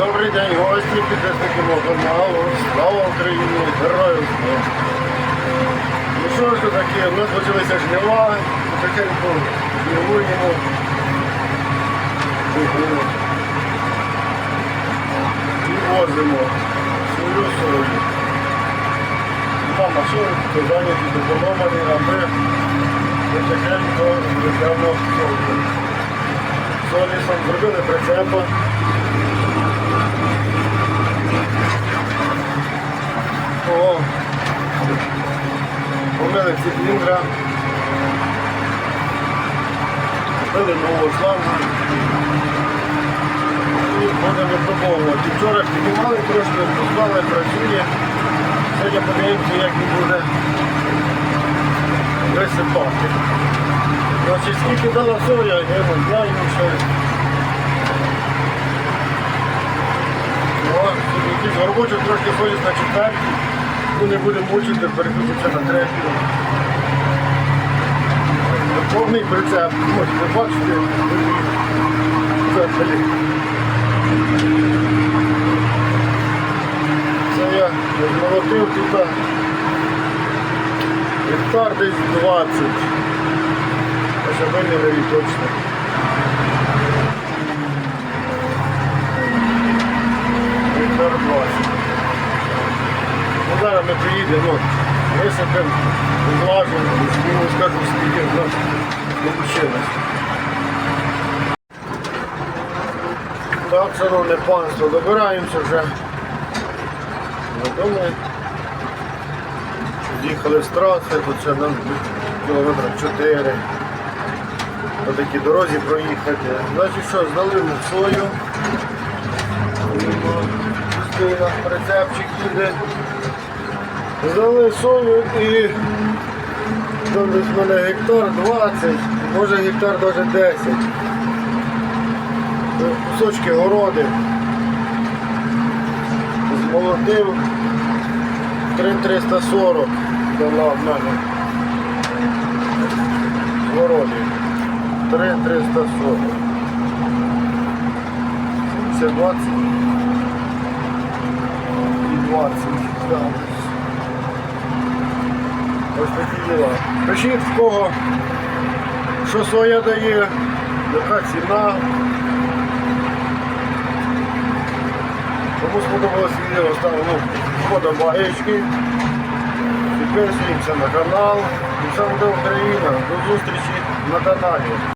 Добрий день, гості, підписники мого каналу. Слава Україні! Героям! Ну що ж таке, у нас почалися жнива, потихеньку жнивуємо. І возимо свою сою. Два машини, то зайняті допомогами, а ми потихеньку веземо солі. Солісом зробили прицепа. О, помили циліндра, купили нову шлангу і будемо випробовувати. Вчора піднімали трошки, позвали, працює. Сьогодні подивимося, як він буде висипати. Значить, скільки дала соя, я не знаю ще. О, якийсь горбочок трошки ходить на четвертій. Не будемо мучити, переключимося на третю. Повний прицеп, можете бачити. Це, блін. Це я змолотив тут гектар десь 20. Ось виміряю точно. Гектар 20. Ну, зараз ми приїдемо, ну, висипемо, зважимо, йому скажу, скільки нас вийшло. Так, шановне панство, добираємося вже додому. Їхали з траси, тут ще нам кілометра 4 по такій дорозі проїхати. Значить що, здали ми сою. Пустий прицепчик їде. Здали сою і там десь в мене гектар 20, може гектар навіть 10. Кусочки городи. Змолотив 3340 дала в мене. Городі. 3340. Це 20 і 20. Так. Ось такі діла. Пишіть в кого, що своє дає, яка ціна. Кому сподобалось відео, ставимо вподобаєчки. Підписуємося на канал. І все буде Україна. До зустрічі на каналі.